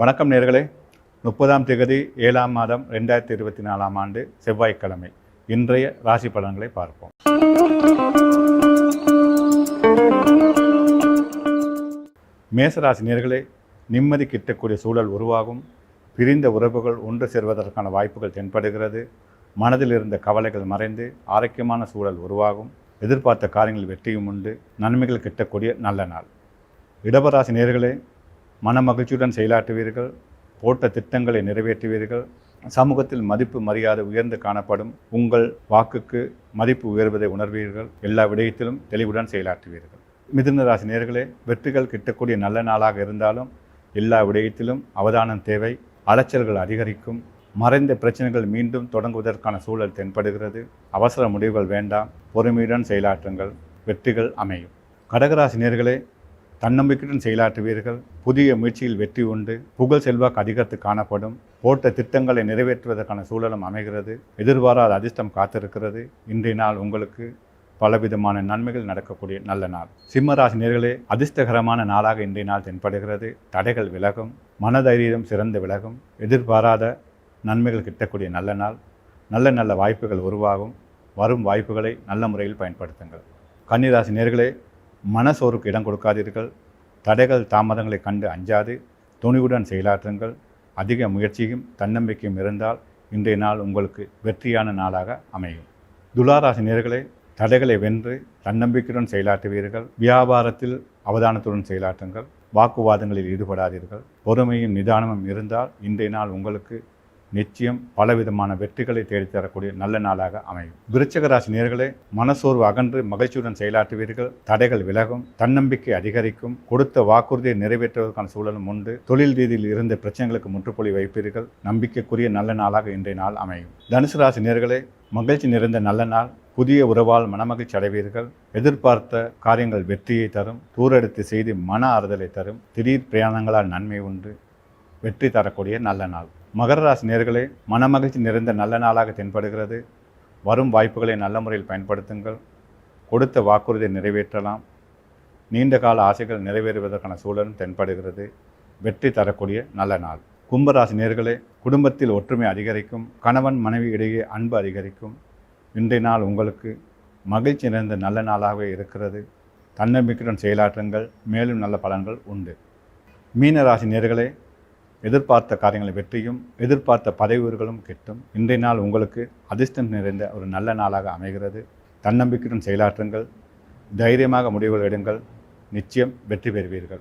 வணக்கம் நேர்களே. முப்பதாம் தேதி ஏழாம் மாதம் ரெண்டாயிரத்தி இருபத்தி நாலாம் ஆண்டு செவ்வாய்க்கிழமை. இன்றைய ராசி பலன்களை பார்ப்போம். மேசராசி நேர்களே நிம்மதி கிட்டக்கூடிய சூழல் உருவாகும். பிரிந்த உறவுகள் ஒன்று சேர்வதற்கான வாய்ப்புகள் தென்படுகிறது. மனதில் இருந்த கவலைகள் மறைந்து ஆரோக்கியமான சூழல் உருவாகும். எதிர்பார்த்த காரியங்கள் வெற்றியும் உண்டு. நன்மைகள் கிட்டக்கூடிய நல்ல நாள். இடபராசி நேர்களே மன மகிழ்ச்சியுடன் செயலாற்றுவீர்கள் போட்ட திட்டங்களை நிறைவேற்றுவீர்கள் சமூகத்தில் மதிப்பு மரியாதை உயர்ந்து காணப்படும் உங்கள் வாக்குக்கு மதிப்பு உயர்வதை உணர்வீர்கள் எல்லா விடயத்திலும் தெளிவுடன் செயலாற்றுவீர்கள். மிதுன ராசி நேர்களே வெற்றிகள் கிட்டக்கூடிய நல்ல நாளாக இருந்தாலும் எல்லா விடயத்திலும் அவதானம் தேவை அலைச்சல்கள் அதிகரிக்கும் மறைந்த பிரச்சனைகள் மீண்டும் தொடங்குவதற்கான சூழல் தென்படுகிறது அவசர முடிவுகள் வேண்டாம் பொறுமையுடன் செயலாற்றுங்கள் வெற்றிகள் அமையும். கடகராசி நேர்களே தன்னம்பிக்கையுடன் செயலாற்றுவீர்கள். புதிய முயற்சியில் வெற்றி உண்டு. புகழ் செல்வாக்கு அதிகரித்து காணப்படும். போட்ட திட்டங்களை நிறைவேற்றுவதற்கான சூழலும் அமைகிறது. எதிர்பாராத அதிர்ஷ்டம் காத்திருக்கிறது. இன்றைய நாள் உங்களுக்கு பலவிதமான நன்மைகள் நடக்கக்கூடிய நல்ல நாள். சிம்மராசி நேர்களே அதிர்ஷ்டகரமான நாளாக இன்றைய நாள் தென்படுகிறது. தடைகள் விலகும். மனதைரியம் சிறந்து விலகும். எதிர்பாராத நன்மைகள் கிட்டக்கூடிய நல்ல நாள். நல்ல நல்ல வாய்ப்புகள் உருவாகும். வரும் வாய்ப்புகளை நல்ல முறையில் பயன்படுத்துங்கள். கன்னிராசி நேர்களே மனசோருக்கு இடம் கொடுக்காதீர்கள். தடைகள் தாமதங்களை கண்டு அஞ்சாது. துணிவுடன் செயலாற்றுங்கள். அதிக முயற்சியும் தன்னம்பிக்கையும் இருந்தால் இன்றைய நாள் உங்களுக்கு வெற்றியான நாளாக அமையும். துளாராசி தடைகளை வென்று தன்னம்பிக்கையுடன் செயலாற்றுவீர்கள். வியாபாரத்தில் அவதானத்துடன் செயலாற்றுங்கள். வாக்குவாதங்களில் ஈடுபடாதீர்கள். பொறுமையும் நிதானமும் இருந்தால் இன்றைய நாள் உங்களுக்கு நிச்சயம் பலவிதமான வெற்றிகளை தேடித்தரக்கூடிய நல்ல நாளாக அமையும். விருச்சக ராசி நேர்களே மனசோர்வு அகன்று மகிழ்ச்சியுடன் செயலாற்றுவீர்கள். தடைகள் விலகும் தன்னம்பிக்கை அதிகரிக்கும் கொடுத்த வாக்குறுதியை நிறைவேற்றுவதற்கான சூழலும் உண்டு. தொழில் ரீதியில் இருந்த பிரச்சனைகளுக்கு முற்றுப்புள்ளி வைப்பீர்கள். நம்பிக்கைக்குரிய நல்ல நாளாக இன்றைய நாள் அமையும். தனுசு ராசி நேர்களே மகிழ்ச்சி நிறைந்த நல்ல நாள். புதிய உறவால் மனமகிழ்ச்சி அடைவீர்கள். எதிர்பார்த்த காரியங்கள் வெற்றியை தரும். தூரெடுத்து செய்து மன ஆறுதலை தரும். திடீர் பிரயாணங்களால் நன்மை உண்டு. வெற்றி தரக்கூடிய நல்ல நாள். மகர ராசி நேர்களே மனமகிழ்ச்சி நிறைந்த நல்ல நாளாக தென்படுகிறது. வரும் வாய்ப்புகளை நல்ல முறையில் பயன்படுத்துங்கள். கொடுத்த வாக்குறுதியை நிறைவேற்றலாம். நீண்ட கால ஆசைகள் நிறைவேறுவதற்கான சூழலும் தென்படுகிறது. வெற்றி தரக்கூடிய நல்ல நாள். கும்பராசி நேர்களே குடும்பத்தில் ஒற்றுமை அதிகரிக்கும். கணவன் மனைவி இடையே அன்பு அதிகரிக்கும். இன்றைய நாள் உங்களுக்கு மகிழ்ச்சி நிறைந்த நல்ல நாளாகவே இருக்கிறது. தன்னம்பிக்கையுடன் செயலாற்றுங்கள். மேலும் நல்ல பலன்கள் உண்டு. மீனராசி நேர்களே எதிர்பார்த்த காரியங்களை வெற்றியும் எதிர்பார்த்த பதவி உயர்வுகளும் கிட்டும். இன்றைய நாள் உங்களுக்கு அதிர்ஷ்டம் நிறைந்த ஒரு நல்ல நாளாக அமைகிறது. தன்னம்பிக்கையுடன் செயலாற்றுங்கள். தைரியமாக முடிவுகள் எடுங்கள். நிச்சயம் வெற்றி பெறுவீர்கள்.